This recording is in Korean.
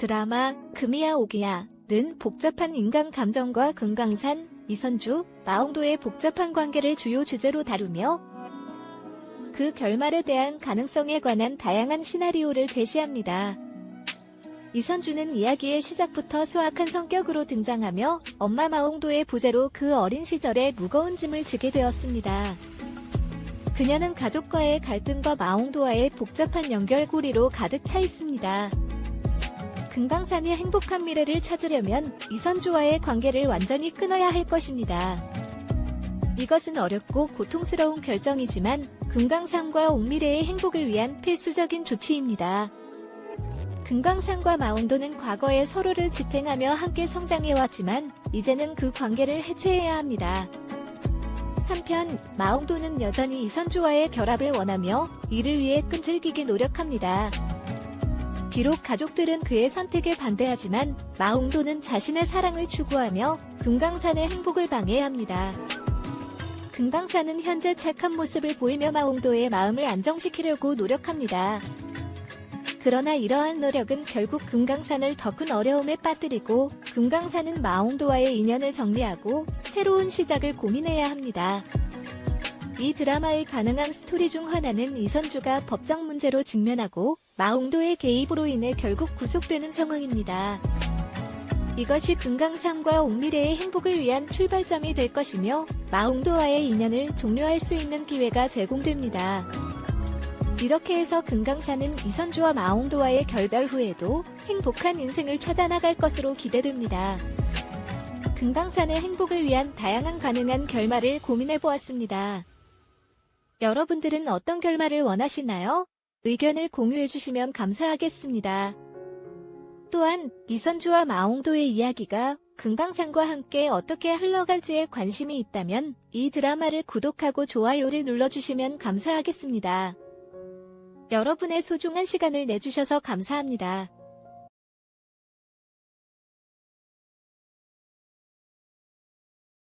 드라마 금이야 오기야는 복잡한 인간 감정과 금강산, 이선주, 마홍도의 복잡한 관계를 주요 주제로 다루며 그 결말에 대한 가능성에 관한 다양한 시나리오를 제시합니다. 이선주는 이야기의 시작부터 수악한 성격으로 등장하며 엄마 마홍도의 부재로 그 어린 시절에 무거운 짐을 지게 되었습니다. 그녀는 가족과의 갈등과 마홍도와의 복잡한 연결고리로 가득 차 있습니다. 금강산이 행복한 미래를 찾으려면 이선주와의 관계를 완전히 끊어야 할 것입니다. 이것은 어렵고 고통스러운 결정이지만 금강산과 옥미래의 행복을 위한 필수적인 조치입니다. 금강산과 마운도는 과거에 서로를 지탱하며 함께 성장해왔지만 이제는 그 관계를 해체해야 합니다. 한편 마홍도는 여전히 이선주와의 결합을 원하며 이를 위해 끈질기게 노력합니다. 비록 가족들은 그의 선택에 반대하지만 마홍도는 자신의 사랑을 추구하며 금강산의 행복을 방해합니다. 금강산은 현재 착한 모습을 보이며 마홍도의 마음을 안정시키려고 노력합니다. 그러나 이러한 노력은 결국 금강산을 더 큰 어려움에 빠뜨리고 금강산은 마홍도와의 인연을 정리하고 새로운 시작을 고민해야 합니다. 이 드라마의 가능한 스토리 중 하나는 이선주가 법적 문제로 직면하고 마홍도의 개입으로 인해 결국 구속되는 상황입니다. 이것이 금강산과 옥미래의 행복을 위한 출발점이 될 것이며 마홍도와의 인연을 종료할 수 있는 기회가 제공됩니다. 이렇게 해서 금강산은 이선주와 마홍도와의 결별 후에도 행복한 인생을 찾아나갈 것으로 기대됩니다. 금강산의 행복을 위한 다양한 가능한 결말을 고민해 보았습니다. 여러분들은 어떤 결말을 원하시나요? 의견을 공유해 주시면 감사하겠습니다. 또한 이선주와 마홍도의 이야기가 금강산과 함께 어떻게 흘러갈지에 관심이 있다면 이 드라마를 구독하고 좋아요를 눌러주시면 감사하겠습니다. 여러분의 소중한 시간을 내주셔서 감사합니다.